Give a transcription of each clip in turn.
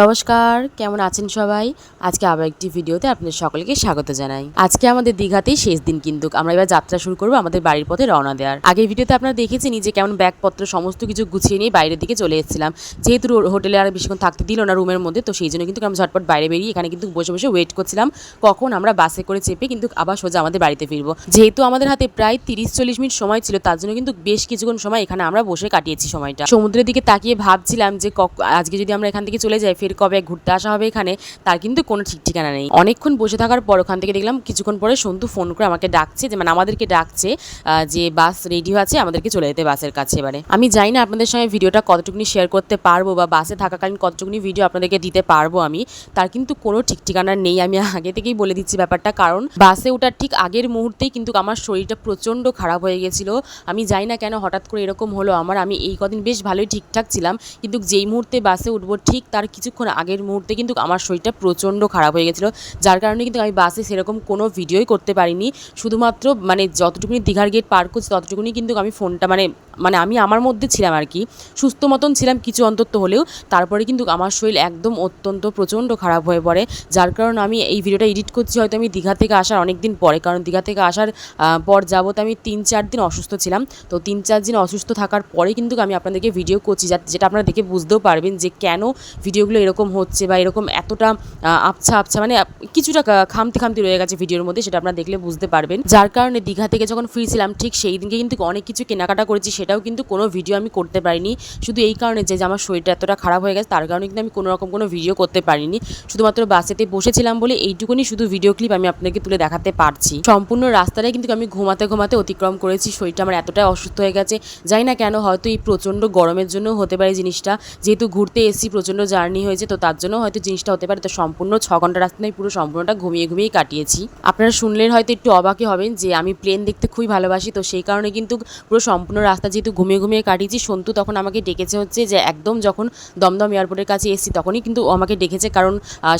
নমস্কার, কেমন আছেন সবাই? আজকে আবার একটি ভিডিওতে আপনাদের সকলকে স্বাগত জানাই। আজকে আমাদের দীঘাতেই শেষ দিন কিন্তু। আমরা এবার যাত্রা শুরু করব আমাদের বাড়ির পথে রওনা দেওয়ার। আগের ভিডিওতে আপনারা দেখেছেন যে কেমন ব্যাগপত্র, সমস্ত কিছু গুছিয়ে নিয়ে বাইরের দিকে চলে এসেছিলাম। যেহেতু হোটেলে আর বেশিক্ষণ থাকতে দিল না রুমের মধ্যে, তো সেই জন্য কিন্তু আমরা ঝটপট বাইরে বেরিয়ে এখানে কিন্তু বসে বসে ওয়েট করছিলাম। কখন আমরা বাসে করে চেপে কিন্তু আবার সোজা আমাদের বাড়িতে ফিরবো। যেহেতু আমাদের হাতে প্রায় তিরিশ চল্লিশ মিনিট সময় ছিল, তার জন্য কিন্তু বেশ কিছুক্ষণ সময় এখানে আমরা বসে কাটিয়েছি সময়টা। সমুদ্রের দিকে তাকিয়ে ভাবছিলাম যে আজকে যদি আমরা এখান থেকে চলে যাই ফের কবে ঘুরতে আসা হবে এখানে, তার কিন্তু কোনো ঠিক ঠিকানা নেই। অনেকক্ষণ বসে থাকার পর ওখান থেকে দেখলাম কিছুক্ষণ পরে সন্তু ফোন করে আমাকে ডাকছে যে মানে আমাদেরকে ডাকছে যে বাস রেডি আছে আমাদেরকে চলে যেতে বাসের কাছে এবারে। আমি জানি না আপনাদের সঙ্গে ভিডিওটা কতটুকুনি শেয়ার করতে পারব বা বাসে থাকাকালীন কতটুকুনি ভিডিও আপনাদেরকে দিতে পারব আমি, তার কিন্তু কোনো ঠিক ঠিকানা নেই। আমি আগে থেকেই বলে দিচ্ছি ব্যাপারটা, কারণ বাসে ওঠার ঠিক আগের মুহূর্তেই কিন্তু আমার শরীরটা প্রচণ্ড খারাপ হয়ে গেছিল। আমি জানি না কেন হঠাৎ করে এরকম হলো আমার। আমি এই কদিন বেশ ভালোই ঠিকঠাক ছিলাম, কিন্তু যেই মুহূর্তে বাসে উঠবো ঠিক তার কিছুক্ষণ আগের মুহূর্তে কিন্তু আমার শরীরটা প্রচণ্ড খারাপ হয়ে গেছিল। যার কারণে কিন্তু আমি বাসে সেরকম কোনো ভিডিওই করতে পারিনি। শুধুমাত্র মানে যতটুকুনি দীঘার গেট পার করছি, ততটুকুনি কিন্তু আমি ফোনটা মানে মানে আমি আমার মধ্যে ছিলাম আর কি। সুস্থ মতন ছিলাম কিছু অন্তত হলেও, তারপরে কিন্তু আমার শরীর একদম অত্যন্ত প্রচণ্ড খারাপ হয়ে পড়ে। যার কারণে আমি এই ভিডিওটা এডিট করছি, হয়তো আমি দীঘা থেকে আসার অনেক দিন পরে, কারণ দীঘা থেকে আসার পর যাবত আমি তিন চার দিন অসুস্থ ছিলাম। তো তিন চার দিন অসুস্থ থাকার পরে কিন্তু আমি আপনাদেরকে ভিডিও করছি যা- যেটা আপনারা দেখে বুঝতেও পারবেন যে কেন ভিডিওগুলো এরকম হচ্ছে বা এরকম এতটা আবছা আবছা মানে কিছুটা খামতি খামতি রয়ে গেছে ভিডিওর মধ্যে, সেটা আপনারা দেখলে বুঝতে পারবেন। যার কারণে দীঘা থেকে যখন ফিরছিলাম, ঠিক সেই দিনকে কিন্তু অনেক কিছু কেনাকাটা করেছি, সেটাও কিন্তু কোনো ভিডিও আমি করতে পারিনি। শুধু এই কারণে যে আমার শরীরটা এতটা খারাপ হয়ে গেছে, তার কারণে কিন্তু আমি কোনো রকম কোনো ভিডিও করতে পারিনি। শুধুমাত্র বাসেতে বসেছিলাম বলে এইটুকুনি শুধু ভিডিও ক্লিপ আমি আপনাকে তুলে দেখাতে পারছি। সম্পূর্ণ রাস্তাটাই কিন্তু আমি ঘুমাতে ঘুমাতে অতিক্রম করেছি, শরীরটা আমার এতটাই অসুস্থ হয়ে গেছে। জানি না কেন, হয়তো এই প্রচণ্ড গরমের জন্য হতে পারে জিনিসটা। যেহেতু ঘুরতে এসেছি, প্রচণ্ড জার্নি হয়েছে, তো তার জন্য হয়তো জিনিসটা হতে পারে। তো সম্পূর্ণ ছ ঘণ্টা রাস্তা নয় পুরো সম্পূর্ণটা ঘুমিয়ে ঘুমিয়ে কাটিয়েছি। আপনারা শুনলেন হয়তো একটু অবাকই হবেন যে আমি প্লেন দেখতে খুবই ভালোবাসি, তো সেই কারণে কিন্তু পুরো সম্পূর্ণ রাস্তা যেহেতু ঘুমিয়ে ঘুমিয়ে কাটিয়েছি, সন্তু তখন আমাকে ডেকেছে হচ্ছে যে একদম যখন দমদম এয়ারপোর্টের কাছে এসেছি, তখনই কিন্তু আমাকে ডেকেছে। কারণ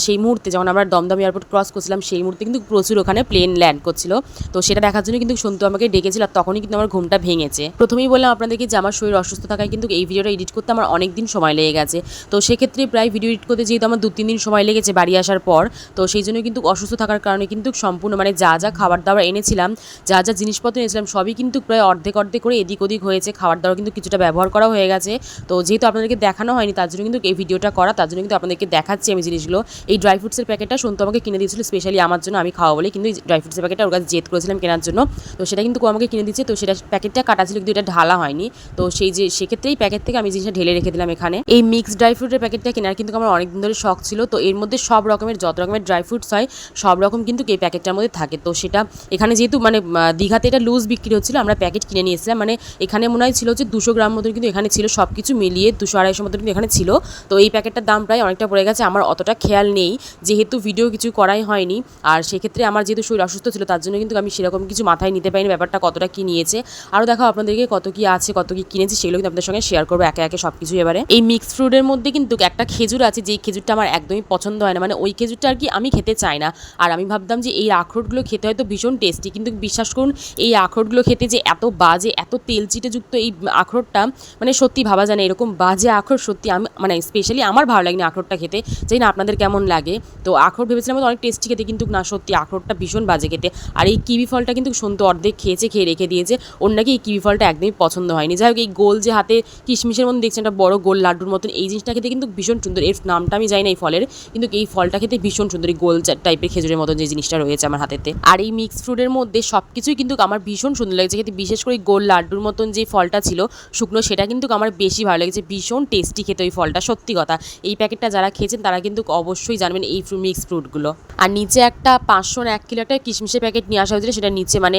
সেই মুহূর্তে যখন আমরা দমদম এয়ারপোর্ট ক্রস করছিলাম, সেই মুহূর্তে কিন্তু প্রচুর ওখানে প্লেন ল্যান্ড করছিল। তো সেটা দেখার জন্য কিন্তু সন্তু আমাকে ডেকেছিল, আর তখনই কিন্তু আমার ঘুমটা ভেঙেছে। প্রথমেই বললাম আপনাদেরকে যে আমার শরীর অসুস্থ থাকায় কিন্তু এই ভিডিওটা এডিট করতে আমার অনেক দিন সময় লেগে গেছে। তো সেক্ষেত্রে প্রায় ভিডিও এডিট করতে যেহেতু আমার দু তিন দিন সময় লেগেছে বাড়ি আসার পর, তো সেই জন্য কিন্তু অসুস্থ থাকার কারণে কিন্তু সম্পূর্ণ মানে যা যা খাবার দাবার এনেছিলাম, যা যা জিনিসপত্র এনেছিলাম, সবই কিন্তু প্রায় অর্ধেক অর্ধেক করে এদিক ওদিক হয়েছে। খাবার দাবার কিন্তু কিছুটা ব্যবহার করা হয়ে গেছে। তো যেহেতু আপনাদেরকে দেখানো হয়নি, তার জন্য কিন্তু এই ভিডিওটা করা, তার জন্য কিন্তু আপনাদেরকে দেখাচ্ছি আমি জিনিসগুলো। এই ড্রাই ফ্রুটসের প্যাকেটটা সন্তু আমাকে কিনে দিয়েছিল স্পেশালি আমার জন্য আমি খাওয়া বলে কিন্তু এই ড্রাই ফ্রুটসের প্যাকেটটা ওর কাছে জেদ করেছিলাম কেনার জন্য। তো সেটা কিন্তু আমাকে কিনে দিচ্ছে, তো সেটা প্যাকেটটা কাটা ছিল কিন্তু এটা ঢালা হয়নি। তো সেই যে, সেক্ষেত্রে এই প্যাকেট থেকে আমি জিনিসটা ঢেলে রেখে দিলাম এখানে। এই মিক্সড ড্রাই ফ্রুটের প্যাকেটটা কেনার কিন্তু আমার অনেক দিন ধরে শখ ছিল। তো এর মধ্যে সব রকমের যত রকমের ড্রাই ফ্রুটস হয়, সব রকম কিন্তু এই প্যাকেটটার মধ্যে থাকে। তো সেটা এখানে যেহেতু মানে দীঘাতে এটা লুজ বিক্রি হচ্ছিল, আমরা প্যাকেট কিনে নিয়ে এসেছিলাম মানে এখানে মনে হয় ছিল যে দুশো গ্রাম মতন কিন্তু এখানে ছিল সব কিছু মিলিয়ে, দুশো আড়াইশো মতন কিন্তু এখানে ছিল। তো এই প্যাকেটটার দাম প্রায় অনেকটা পড়ে গেছে, আমার অতটা খেয়াল নেই। যেহেতু ভিডিও কিছু করাই হয়নি, আর সেক্ষেত্রে আমার যেহেতু শরীর অসুস্থ ছিল, তার জন্য কিন্তু আমি সেরকম কিছু মাথায় নিতে পারিনি, ব্যাপারটা কতটা কী নিয়েছে। আরও দেখো আপনাদেরকে কত কী আছে, কত কী কিনেছি, সেগুলো কিন্তু আপনাদের সঙ্গে শেয়ার করব, একে একে সব কিছু এবারে। এই মিক্স ফ্রুটের মধ্যে কিন্তু একটা খেজুর আছে, যেই খেজুরটা আমার একদমই পছন্দ হয় না। মানে ওই খেজুরটা আর কি আমি খেতে চাই না। আর আমি ভাবতাম যে এই আখরোটগুলো খেতে হয়তো ভীষণ টেস্টি কিন্তু বিশ্বাস করুন, এই আখরোটগুলো খেতে যে এত বাজে, এত তেলচিটেযুক্ত এই আখরোটটা মানে সত্যি ভাবা যায় না, এরকম বাজে আখরোট সত্যি আমি মানে স্পেশালি আমার ভালো লাগেনি আখরোটটা খেতে। জানি না আপনাদের কেমন লাগে। তো আখরোট ভেবেছিলাম অনেক টেস্টি খেতে, কিন্তু না, সত্যি আখরোটটা ভীষণ বাজে খেতে। আর এই কিবি ফলটা কিন্তু সন্তু অর্ধেক খেয়েছে, খেয়ে রেখে দিয়েছে। ওর নাকি এই কিবি ফলটা একদমই পছন্দ হয়নি। যাই হোক, এই গোল যে হাতে কিশমিশের মধ্যে দেখছেন, একটা বড় গোল লাড্ডুর মতন, এই জিনিসটা খেতে কিন্তু ভীষণ সুন্দর। এর নামটা আমি জানি না এই ফলের, কিন্তু এই ফলটা খেতে ভীষণ সুন্দর, এই গোল টাইপের খেজুরের মতন যে জিনিসটা রয়েছে আমার হাতেতে। আর এই মিক্স ফ্রুটের মধ্যে সব কিছুই কিন্তু আমার ভীষণ সুন্দর লেগেছে খেতে, বিশেষ করে গোল লাড্ডুর মতন যে ফলটা ছিল, শুকনো, সেটা কিন্তু আমার বেশি ভালো লেগেছে, ভীষণ টেস্টি খেতে ওই ফলটা, সত্যি কথা। এই প্যাকেটটা যারা খেয়েছেন, তারা কিন্তু অবশ্যই জানবেন এই মিক্স ফ্রুটগুলো আর নিচে একটা পাঁচশো এক কিলো একটা কিশমিশের প্যাকেট নিয়ে আসা হয়েছিল, সেটা নিচে মানে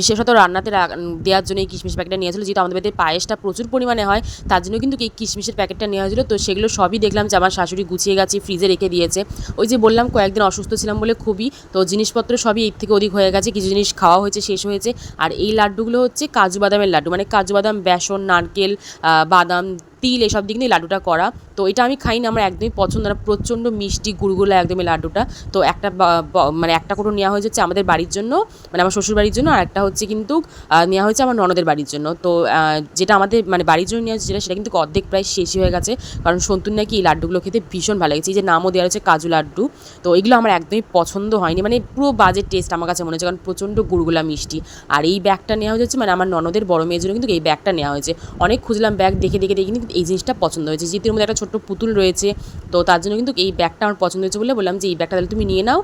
বিশেষত রান্নাতে দেওয়ার জন্য এই কিশমিশ প্যাকেটটা নিয়ে আসলো যেহেতু আমাদের বাড়িতে পায়েসটা প্রচুর পরিমাণে হয়, তার জন্য কিন্তু এই কিশমিশের প্যাকেটটা নেওয়া হয়েছিল, তো সেগুলো সবই দেখলাম যে আমার শাশুড়ি গুছিয়ে গেছে ফ্রিজে রেখে দিয়েছে। ওই যে বললাম, কয়েকদিন অসুস্থ ছিলাম বলে খুবই, তো জিনিসপত্র সবই এর থেকে অধিক হয়ে গেছে, কিছু জিনিস খাওয়া হয়েছে, শেষ হয়েছে। আর এই লাড্ডুগুলো হচ্ছে কাজু বাদামের লাড্ডু মানে কাজু বাদাম, বেসন, নারকেল বাদাম তিল, এসব কিন্তু এই লাড্ডুটা করা। তো এটা আমি খাই না আমার একদমই পছন্দ না। প্রচণ্ড মিষ্টি গুড়গুলা একদমই লাড্ডুটা। তো একটা মানে একটা করে নেওয়া হয়েছে হচ্ছে আমাদের বাড়ির জন্য মানে আমার শ্বশুর বাড়ির জন্য, আর একটা হচ্ছে কিন্তু নেওয়া হয়েছে আমার ননদের বাড়ির জন্য। তো যেটা আমাদের মানে বাড়ির জন্য নেওয়া হয়েছে যেটা, সেটা কিন্তু অর্ধেক প্রায় শেষই হয়ে গেছে। কারণ সন্তুর নাকি এই লাড্ডুগুলো খেতে ভীষণ ভালো লেগেছে। এই যে নামও দেওয়া হয়েছে কাজু লাড্ডু। তো এগুলো আমার একদমই পছন্দ হয়নি। মানে পুরো বাজেট টেস্ট আমার কাছে মনে হচ্ছে, কারণ প্রচণ্ড গুড়গুলা মিষ্টি। আর এই ব্যাগটা নেওয়া হয়েছে মানে আমার ননদের বড় মেয়ের জন্য কিন্তু এই ব্যাগটা নেওয়া হয়েছে। অনেক খুঁজলাম ব্যাগ, দেখে দেখে দেখে, কিন্তু এই জিনিসটা পছন্দ হয়েছে। যেহেতু মধ্যে একটা ছোট্ট পুতুল রয়েছে, তো তার জন্য কিন্তু এই ব্যাগটা আমার পছন্দ হয়েছে বলে বললাম যে, এই ব্যাগটা তাহলে তুমি নিয়ে নাও।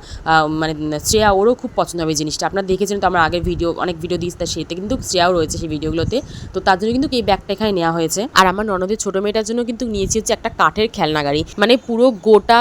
মানে শ্রেয়া ওরও খুব পছন্দ হবে জিনিসটা। আপনারা দেখেছেন তো আমার আগের ভিডিও, অনেক ভিডিও দিস তা সেটা কিন্তু শ্রেয়াও রয়েছে সেই ভিডিওগুলোতে। তো তার জন্য কিন্তু এই ব্যাগটা এখানে নেওয়া হয়েছে। আর আমার ননদের ছোটো মেয়েটার জন্য কিন্তু নিয়েছি হচ্ছে একটা কাঠের খেলনা গাড়ি। মানে পুরো গোটা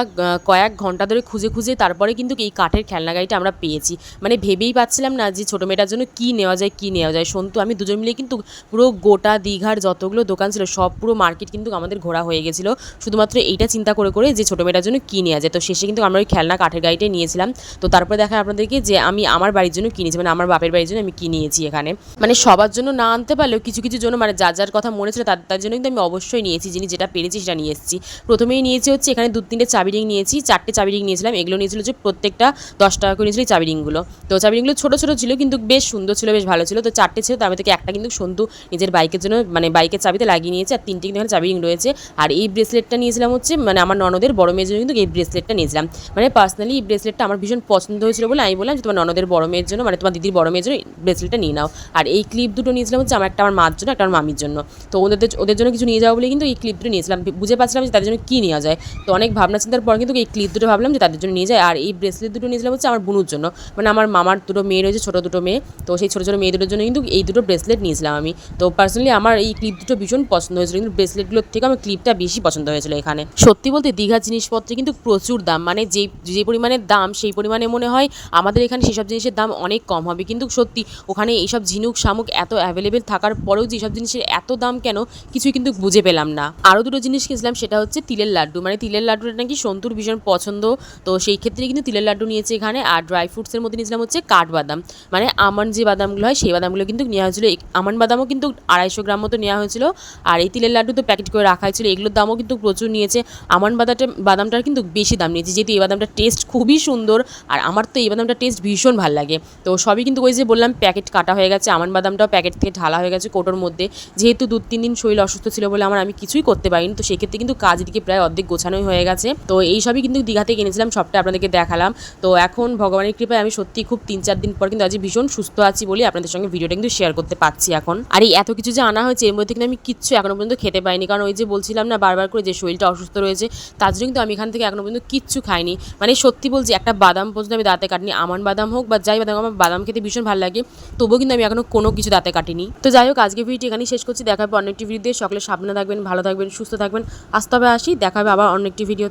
কয়েক ঘণ্টা ধরে খুঁজে খুঁজে তারপরে কিন্তু এই কাঠের খেলনা গাড়িটা আমরা পেয়েছি। মানে ভেবেই পাচ্ছিলাম না যে, ছোটো মেয়েটার জন্য কী নেওয়া যায়, কী নেওয়া যায়। সন্তু, আমি দুজন মিলে কিন্তু পুরো গোটা দীঘার যতগুলো দোকান ছিল, সব পুরো মার্কেট কিন্তু আমাদের ঘোরা হয়ে গেছিল। শুধুমাত্র এইটা চিন্তা করে করে যে ছোটো মেয়েটার জন্য কী নেওয়া যায়। তো শেষে কিন্তু আমরা ওই খেলনা কাঠের গাড়িটাই নিয়েছিলাম। তো তারপরে দেখা আপনাদেরকে যে আমি আমার বাড়ির জন্য কিনেছি মানে আমার বাপের বাড়ির জন্য আমি কি নিয়েছি এখানে। মানে সবার জন্য না আনতে পারলেও কিছু কিছু জন্য মানে যার যার কথা মনে ছিল তার তার জন্য কিন্তু আমি অবশ্যই নিয়েছি। যিনি যেটা পেরেছি সেটা নিয়ে এসেছি। প্রথমেই নিয়েছি হচ্ছে এখানে দু তিনটে চাবি রিং নিয়েছি, চারটে চাবি রিং নিয়েছিলাম। এগুলো নিয়েছিল যে প্রত্যেকটা দশ টাকা করে নিয়েছিল চাবি রিংগুলো। তো চাবি রিংগুলো ছোটো ছোটো ছিল কিন্তু বেশ সুন্দর ছিল, বেশ ভালো ছিল। তো চারটে ছিল, তার থেকে একটা কিন্তু সন্তু নিজের বাইকের জন্য মানে বাইকের চাবিতে লাগিয়ে নিয়েছে। আর তিনটে কিন্তু চাবি রয়েছে। আর এই ব্রেসলেটটা নিয়েছিলাম হচ্ছে মানে আমার ননদের, বড় মেয়ের জন্য কিন্তু এই ব্রেসলেটটা নিয়েছিলাম। মানে পার্সোনালি এই ব্রেসলেটটা আমার ভীষণ পছন্দ হয়েছিল বলে আমি বললাম যে, তোমার ননদের বড় মেয়ের জন্য মানে তোমার দিদির বড় মেয়ের জন্য ব্রেসলেটটা নিয়ে নাও। আর এই ক্লিপ দুটো নিয়েছিলাম হচ্ছে আমার একটা আমার মার জন্য, একটা আমার মামির জন্য। তো ওদের ওদের জন্য কিছু নিয়ে যাব বলে কিন্তু এই ক্লিপ দুটো নিয়েছিলাম। বুঝে পাচ্ছিলাম যে তাদের জন্য কী নেওয়া যায়। তো অনেক ভাবনা চিন্তার পর কিন্তু এই ক্লিপ দুটো ভাবলাম যে তাদের জন্য নিয়ে যায় আর এই ব্রেসলেট দুটো নিয়েছিলাম হচ্ছে আমার বুনুর জন্য। মানে আমার মামার দুটো মেয়ে রয়েছে, ছোটো দুটো মেয়ে। তো সেই ছোটো ছোটো মেয়ে দুটোর জন্য কিন্তু এই দুটো ব্রেসলেট নিয়েছিলাম আমি। তো পার্সোনালি আমার এই ক্লিপ দুটো ভীষণ পছন্দ হয়েছিল। কিন্তু ব্রেসলেটগুলোর থেকে আমার ক্লিপটা বেশি পছন্দ হয়েছিল এখানে। সত্যি বলতে দীঘার জিনিসপত্রে কিন্তু প্রচুর দাম মানে যে যে পরিমাণে দাম সেই পরিমাণে মনে হয় আমাদের এখানে সেসব জিনিসের দাম অনেক কম হবে। কিন্তু সত্যি ওখানে এইসব ঝিনুক, শামুক এত অ্যাভেলেবেল থাকার পরেও যে সব জিনিসের এত দাম কেন কিছুই কিন্তু বুঝে পেলাম না। আরও দুটো জিনিস কিনছিলাম, সেটা হচ্ছে তিলের লাড্ডু। মানে তিলের লাড্ডুটা নাকি সন্তুর ভীষণ পছন্দ। তো সেই ক্ষেত্রে কিন্তু তিলের লাড্ডু নিয়েছে এখানে। আর ড্রাই ফ্রুটসের মধ্যে নিয়েছিলাম হচ্ছে কাঠবাদাম। মানে আমন্ড যে বাদামগুলো হয়, সেই বাদামগুলো কিন্তু নেওয়া হয়েছিল। এই আমন্ড বাদামও কিন্তু আড়াইশো গ্রাম মতো নেওয়া হয়েছিল। আর এই তিলের লাড্ডু তো প্যাকেট করে রাখা হয়েছিল। এগুলোর দামও কিন্তু প্রচুর নিয়েছে। আমন্ড বাদামটা বাদামটার কিন্তু বেশি দাম নিয়েছে। যেহেতু এই বাদামটার টেস্ট খুবই সুন্দর, আর আমার তো এই বাদামটার টেস্ট ভীষণ ভালো লাগে। তো সবই কিন্তু ওই যে বললাম প্যাকেট কাটা হয়ে গেছে আমন্ড বাদামটাও প্যাকেট থেকে ঢালা হয়ে গেছে কোটোর মধ্যে। যেহেতু দু তিন দিন শরীর অসুস্থ ছিল বলে আমার আমি কিছুই করতে পারিনি, তো সেক্ষেত্রে কিন্তু কাজ দিকে প্রায় অর্ধেক গোছানোই হয়ে গেছে। তো এই সবই কিন্তু দীঘাতে কিনেছিলাম সবটা আপনাদেরকে দেখালাম। তো এখন ভগবানের কৃপায় আমি সত্যি খুব তিন চার দিন পর কিন্তু আজ ভীষণ সুস্থ আছি বলে আপনাদের সঙ্গে ভিডিওটা কিন্তু শেয়ার করতে পারছি এখন। আর এই এত কিছু যে আনা হয়েছে, এর মধ্যে কিন্তু আমি কিচ্ছু এখনও পর্যন্ত খেতে পাইনি কারণ ওই যে বলছিলাম না, বারবার করে যে শরীরটা অসুস্থ রয়েছে, তার জন্য কিন্তু আমি এখান থেকে এখনও পর্যন্ত কিচ্ছু খাইনি। মানে সত্যি বলছি, একটা বাদাম পর্যন্ত আমি দাঁতে কাটিনি। আমান বাদাম হোক বা যাই বাদাম আমার বাদাম খেতে ভীষণ ভালো লাগে। তবুও কিন্তু আমি এখনও কোনো কিছু দাঁতে কাটিনি। তো যাই হোক, আজকে ভিডিওটি এখানেই শেষ করছি। দেখা অনেকটি ভিডিও দিয়ে সকলে সাবধানে থাকবেন, ভালো থাকবেন, সুস্থ থাকবেন। আসতে হবে আসি দেখাবে আবার অনেকটি ভিডিও